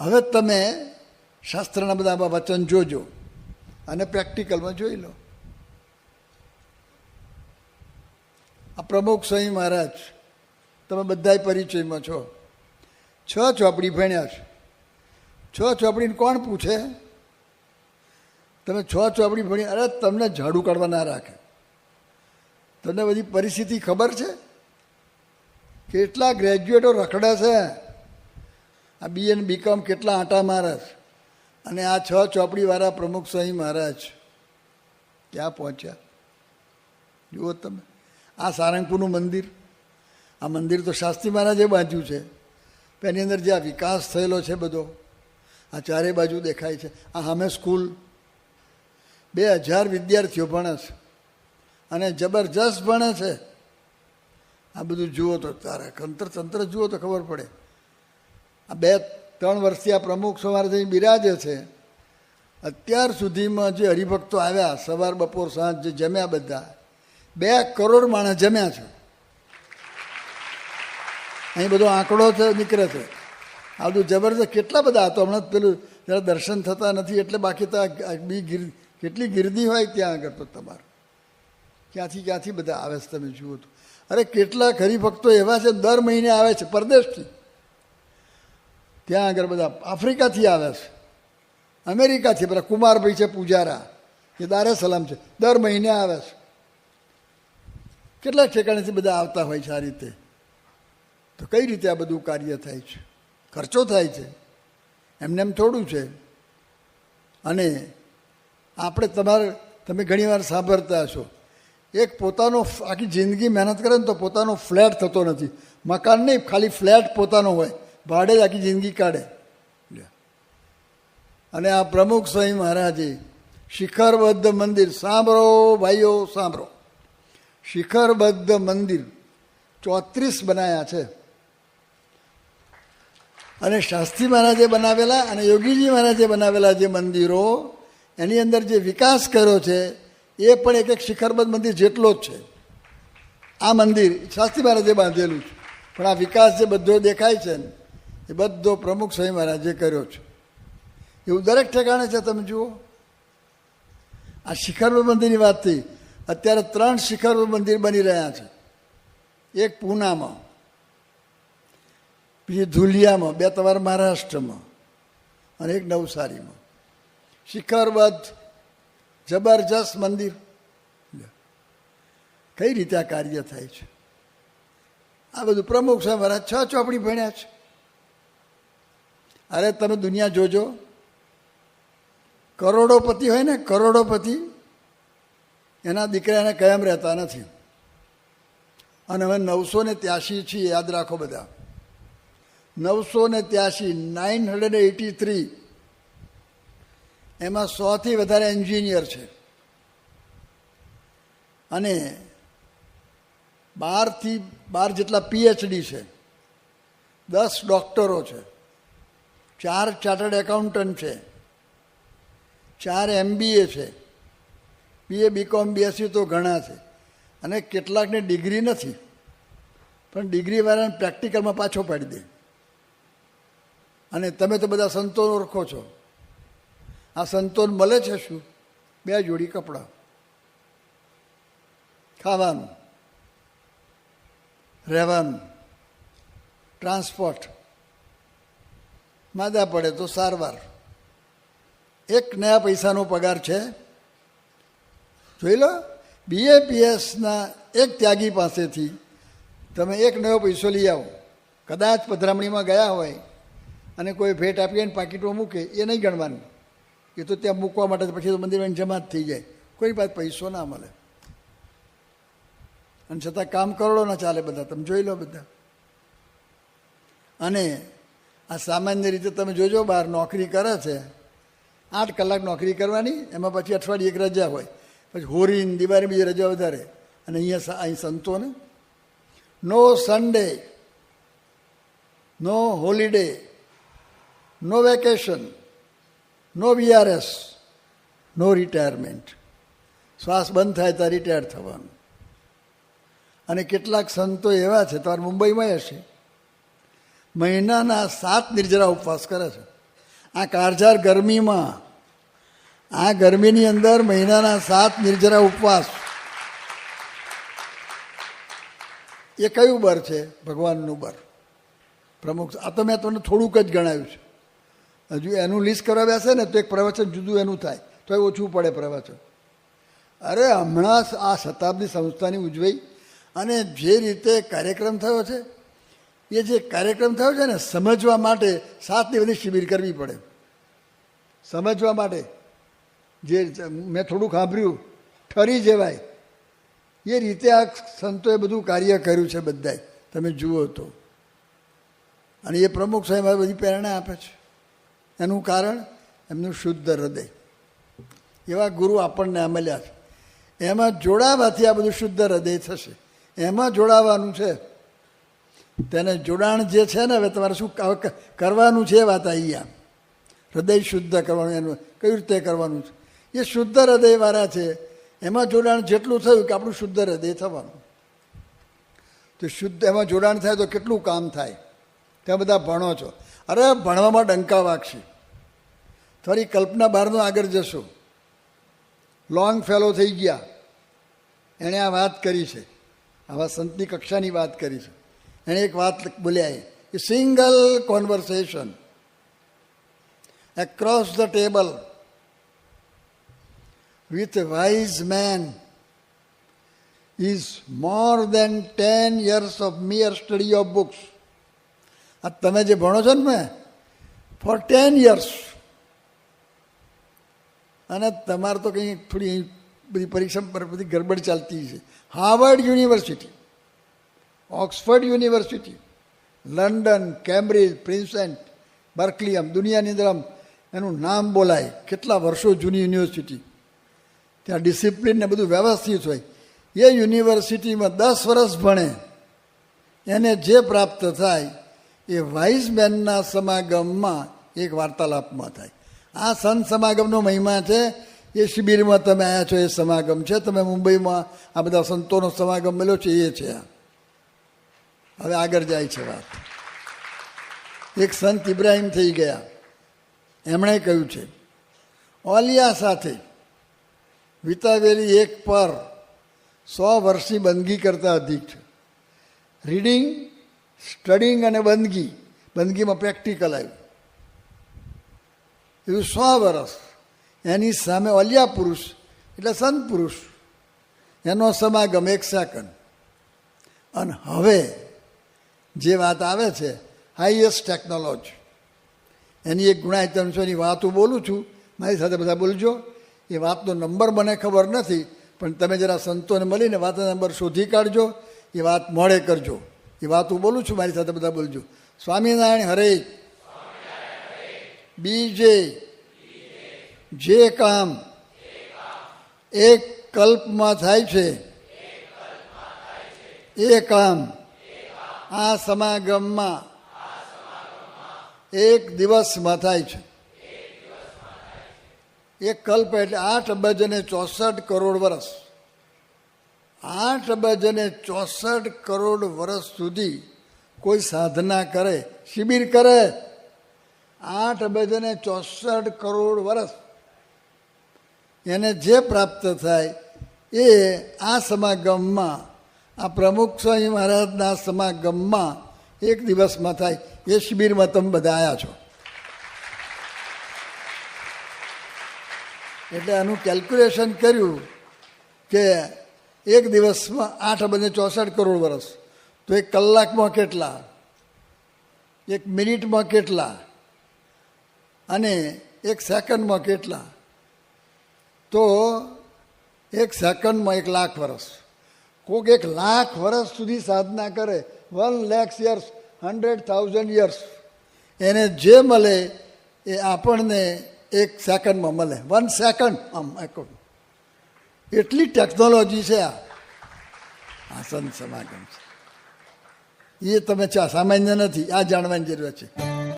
હવે તમે શાસ્ત્રના બધા વચન જોજો અને પ્રેક્ટિકલમાં જોઈ લો. આ પ્રમુખ સ્વામી મહારાજ, તમે બધાય પરિચયમાં છો. છ ચોપડી ભણ્યા છો. છ ચોપડીને કોણ પૂછે? તમે છ ચોપડી ભણી, અરે તમને ઝાડુ કાઢવા ના રાખે. તમને બધી પરિસ્થિતિ ખબર છે? કેટલા ગ્રેજ્યુએટો રખડે છે? આ બી એન બીકોમ કેટલા આંટા મહારાજ અને આ છ ચોપડીવાળા પ્રમુખ સ્વામી મહારાજ ક્યાં પહોંચ્યા? જુઓ તમે. આ સારંગપુરનું મંદિર. આ મંદિર તો શાસ્ત્રી મહારાજે બાંધ્યું છે. એની અંદર જે આ વિકાસ થયેલો છે બધો, આ ચારે બાજુ દેખાય છે. આ સામે સ્કૂલ. બે હજાર વિદ્યાર્થીઓ ભણે છે. અને જબરજસ્ત ભણે છે. આ બધું જુઓ તો તારે તંત્ર તંત્ર જુઓ તો ખબર પડે. આ બે ત્રણ વર્ષથી આ પ્રમુખ સવારે થઈ બિરાજે છે. અત્યાર સુધીમાં જે હરિભક્તો આવ્યા, સવાર, બપોર, સાંજ જે જમ્યા બધા, બે કરોડ માણસ જમ્યા છે. અહીં બધો આંકડો છે, નીકળે છે. આ બધું જબરદસ્ત કેટલા બધા હતો. હમણાં પેલું જરા દર્શન થતા નથી, એટલે બાકી તો બી ગીર, કેટલી ગીરદી હોય ત્યાં આગળ તો તમારે. ક્યાંથી ક્યાંથી બધા આવે છે તમે જુઓ તો. અરે કેટલાક હરિભક્તો એવા છે, દર મહિને આવે છે, પરદેશથી. ત્યાં આગળ બધા આફ્રિકાથી આવે છે. અમેરિકાથી બધા કુમારભાઈ છે પૂજારા, એ દારે સલામ છે. દર મહિને આવે છે. કેટલા ઠેકાણેથી બધા આવતા હોય છે આ રીતે? તો કઈ રીતે આ બધું કાર્ય થાય છે? ખર્ચો થાય છે. એમને એમ થોડું છે. અને આપણે તમારે, તમે ઘણીવાર સાંભળતા હશો. એક પોતાનો આખી જિંદગી મહેનત કરે ને તો પોતાનો ફ્લેટ થતો નથી. મકાન નહીં, ખાલી ફ્લેટ પોતાનો હોય. ભાડે જ આખી જિંદગી કાઢે. અને આ પ્રમુખ સ્વામી મહારાજે શિખરબદ્ધ મંદિર સાંભળો ભાઈઓ સાંભળો. શિખરબદ્ધ મંદિર ચોત્રીસ બનાવ્યા છે. અને શાસ્ત્રી મહારાજે બનાવેલા અને યોગીજી મહારાજે બનાવેલા જે મંદિરો એની અંદર જે વિકાસ કર્યો છે એ પણ એક એક શિખરબદ્ધ મંદિર જેટલો જ છે. આ મંદિર શાસ્ત્રી મહારાજે બાંધેલું છે. પણ આ વિકાસ જે બધો દેખાય છે ને એ બધો પ્રમુખ સ્વામી મહારાજે કર્યો છે. એવું દરેક ઠેકાણે છે, તમે જુઓ. આ શિખરબદ્ધ મંદિરની વાત થઈ અત્યારે ત્રણ શિખરબદ્ધ મંદિર બની રહ્યા છે. એક પૂનામાં, બીજી ધુલિયામાં, બે તમારા મહારાષ્ટ્રમાં અને એક નવસારીમાં. શિખરબદ્ધ જબરજસ્ત મંદિર. કઈ રીતે આ કાર્ય થાય છે? આ બધું પ્રમુખ સાહેબ છ ચોપડી ભણ્યા છે. અરે તમે દુનિયા જોજો. કરોડોપતિ હોય ને, કરોડોપતિ એના દીકરાને કાયમ રહેતા નથી. અને હવે નવસો ને ત્યાસી છીએ યાદ રાખો બધા. નવસો ને ત્યાસી નાઇન હંડ્રેડ એટી થ્રી. એમાં સોથી વધારે એન્જિનિયર છે. અને બારથી બાર જેટલા પીએચડી છે. દસ ડૉક્ટરો છે. ચાર ચાર્ટર્ડ એકાઉન્ટન્ટ છે. ચાર એમબીએ છે. બીએ, બીકોમ, બીએસસી તો ઘણા છે. અને કેટલાકને ડિગ્રી નથી. પણ ડિગ્રીવાળાને પ્રેક્ટિકલમાં પાછો પાડી દે. અને તમે તો બધા સંતો ઓળખો છો. આ સંતોન મળે છે શું? બે જોડી કપડાં. ખાવાનું. રહેવાનું. ટ્રાન્સપોર્ટ. માદા પડે તો સારવાર. એક નયા પૈસાનો પગાર છે. જોઈ લો બીએપીએસના એક ત્યાગી પાસેથી તમે એક નવો પૈસો લઈ આવો. કદાચ પધરામણીમાં ગયા હોય અને કોઈ ભેટ આપી અને પાકીટમાં મૂકે, એ નહીં ગણવાનું. એ તો ત્યાં મૂકવા માટે પછી તો મંદિરમાં જમા જ થઈ જાય. કોઈ પાસે પૈસો ના મળે. અને છતાં કામ કરોડો ના ચાલે બધા. તમે જોઈ લો બધા. અને આ સામાન્ય રીતે તમે જોજો, બહાર નોકરી કરે છે. આઠ કલાક નોકરી કરવાની, એમાં પછી અઠવાડિયે એક રજા હોય. પછી હોરી દિવાળી બીજી રજા વધારે. અને અહીંયા અહીં સંતોને નો. સન્ડે નો હોલિડે નો વેકેશન નો વીઆરએસ નો રિટાયરમેન્ટ શ્વાસ બંધ થાય ત્યાં રિટાયર થવાનું. અને કેટલાક સંતો એવા છે, તમારે મુંબઈમાં હશે. મહિનાના સાત નિર્જરા ઉપવાસ કરે છે. આ કાળઝાળ ગરમીમાં, આ ગરમીની અંદર મહિનાના સાત નિર્જરા ઉપવાસ. એ કયું બર છે? ભગવાનનું બર. પ્રમુખ, આ તો મેં તમને થોડુંક જ ગણાવ્યું છે. હજુ એનું લિસ્ટ કરવા બેસે ને, તો એક પ્રવચન જુદું એનું થાય. તો એ ઓછું પડે પ્રવચન. અરે, હમણાં આ શતાબ્દી સંસ્થાની ઉજવાઈ અને જે રીતે કાર્યક્રમ થયો છે એ જે કાર્યક્રમ થયો છે ને, સમજવા માટે સાત દિવસની શિબિર કરવી પડે. સમજવા માટે જે મેં થોડું સાંભળ્યું, ઠરી જવાય. એ રીતે આ સંતોએ બધું કાર્ય કર્યું છે બધાય તમે જુઓ તો. અને એ પ્રમુખ સાહેબ આ બધી પ્રેરણા આપે છે. એનું કારણ એમનું શુદ્ધ હૃદય. એવા ગુરુ આપણને મળ્યા છે. એમાં જોડાવાથી આ બધું શુદ્ધ હૃદય થશે. એમાં જોડાવાનું છે. તેને જોડાણ જે છે ને, હવે તમારે શું કરવાનું છે વાત આ હૃદય શુદ્ધ કરવાનું, એનું કઈ રીતે કરવાનું છે? એ શુદ્ધ હૃદયવાળા છે. એમાં જોડાણ જેટલું થયું કે આપણું શુદ્ધ હૃદય થવાનું. તો શુદ્ધ એમાં જોડાણ થાય તો કેટલું કામ થાય? ત્યાં બધા ભણો છો. અરે, ભણવામાં ડંકા વાગશે. થોડી કલ્પના બહારનું આગળ જશો. લોંગ ફેલો થઈ ગયા. એણે આ વાત કરી છે. આવા સંતની કક્ષાની વાત કરી છે. એણે એક વાત બોલ્યા એ single conversation across the table with a wise man is more than 10 years of mere study of books. આ તમે જે ભણો છો ને મેં ફોર ટેન યર્સ અને તમારે તો કંઈ થોડી બધી પરીક્ષા પર બધી ગડબડ ચાલતી છે Harvard University Oxford University, London, Cambridge Princeton Berkeley દુનિયાની અંદર આમ એનું નામ બોલાય. કેટલા વર્ષો જૂની યુનિવર્સિટી. ત્યાં ડિસિપ્લિન ને બધું વ્યવસ્થિત હોય. એ યુનિવર્સિટીમાં દસ વર્ષ ભણે. એને જે પ્રાપ્ત થાય, એ વાઇસ મેનના સમાગમમાં એક વાર્તાલાપમાં થાય. આ સંત સમાગમનો મહિમા છે. એ શિબિરમાં તમે આવ્યા છો, એ સમાગમ છે. તમે મુંબઈમાં આ બધા સંતોનો સમાગમ મળ્યો છે, એ છે આ. હવે આગળ જાય છે વાત. એક સંત ઇબ્રાહિમ થઈ ગયા. એમણે કહ્યું છે, ઓલિયા સાથે વિતાવેલી એક પર સો વર્ષની બંદગી કરતાં અધિક છે. રીડિંગ, સ્ટડિંગ અને બંદગી, બંદગીમાં પ્રેક્ટિકલ આવ્યું. એવું સો વર્ષ એની સામે અલિયા પુરુષ, એટલે સંત પુરુષ, એનો સમાગમ એક સેકન્ડ. અને હવે જે વાત આવે છે હાઈએસ્ટ ટેકનોલોજી એની એક ગુણાયતંશોની વાત હું બોલું છું, મારી સાથે બધા બોલજો. એ વાતનો નંબર મને ખબર નથી, પણ તમે જરા સંતોને મળીને વાતનો નંબર શોધી કાઢજો, એ વાત મોડે કરજો. એ વાત હું બોલું છું, મારી સાથે બધા બોલજો. સ્વામિનારાયણ હરે. બીજે. જે કામ એક કલ્પમાં થાય છે, એ કામ આ સમાગમમાં એક દિવસમાં થાય છે. એક કલ્પ એટલે આઠ અબજ અને ચોસઠ કરોડ વર્ષ આઠ અબજ અને ચોસઠ કરોડ વર્ષ સુધી કોઈ સાધના કરે, શિબિર કરે. આઠ અબજ અને ચોસઠ કરોડ વર્ષ એને જે પ્રાપ્ત થાય એ આ સમાગમમાં આ પ્રમુખ સ્વામી મહારાજના સમાગમમાં એક દિવસમાં થાય. એ શિબિરમાં તમે બધા આવ્યા છો. એટલે આનું કેલ્ક્યુલેશન કર્યું કે એક દિવસમાં આઠ બને ચોસઠ કરોડ વર્ષ તો એક કલાકમાં કેટલા? એક મિનિટમાં કેટલા? અને એક સેકન્ડમાં કેટલા? તો એક સેકન્ડમાં એક લાખ વર્ષ કોઈક એક લાખ વર્ષ સુધી સાધના કરે. One lakhs years hundred thousand years એને જે મળે એ આપણને એક સેકન્ડમાં મળે. વન સેકન્ડ આમ એકોર્ડ એટલી ટેકનોલોજી છે આ. આ સંત સમાગમ છે. એ તમે ચા સામાન્ય નથી. આ જાણવાની જરૂર છે.